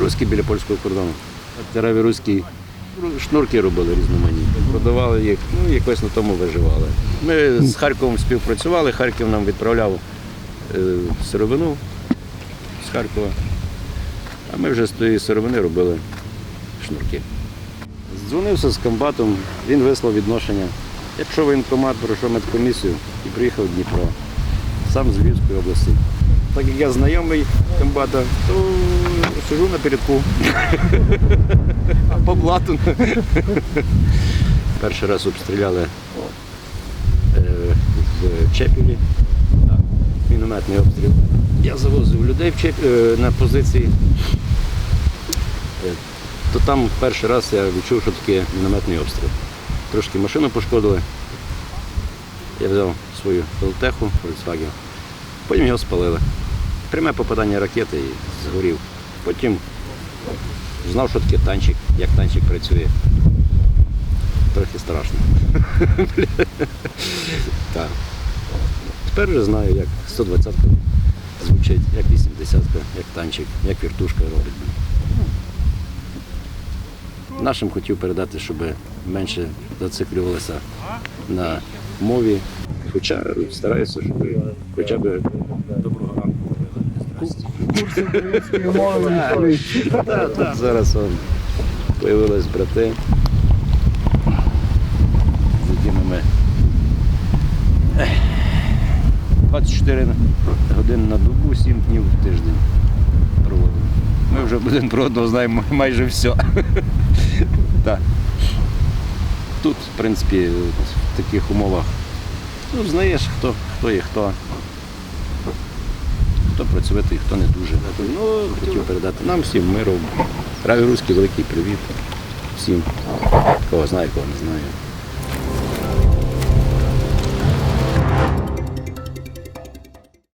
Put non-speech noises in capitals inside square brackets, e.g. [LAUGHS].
Руський біля польського кордону. Тераві руські шнурки робили різноманітні. Продавали їх, ну якось на тому виживали. Ми з Харковом співпрацювали, Харків нам відправляв е, сировину з Харкова. А ми вже з тієї сировини робили шнурки. Дзвонився з комбатом, він вислав відношення. Якщо воєнкомат пройшов медкомісію і приїхав в Дніпро, сам з Львівської області. Так як я знайомий комбата, то сижу напередку. [LAUGHS] По блату. Перший раз обстріляли е, в Чепілі. Мінометний обстріл. Я завозив людей в Чеп... е, на позиції. Е, То там перший раз я відчув, що таке мінометний обстріл. Трошки машину пошкодили. Я взяв свою Велтеху, Volkswagen. Потім його спалили. Пряме попадання ракети і згорів. Потім знав, що таке танчик, як танчик працює. Трохи страшно. [LAUGHS] Тепер вже знаю, як 120-ка звучить, як 80-ка, як танчик, як віртушка робить. Нашим хотів передати, щоб менше зациклювалися на мові. Хоча стараюся, щоб хоча б доброго ранку. Так, так. Зараз он, появились брати, з якими ми ех, 24 години на добу, 7 днів в тиждень проводимо. Ми вже один про одного знаємо майже все. Так. Тут, в принципі, в таких умовах ну, знаєш, хто, хто є хто. Хто працювати, хто не дуже. Ну, хотів передати нам всім миру. Раві Руський великий привіт. Всім, кого знаю, кого не знаю.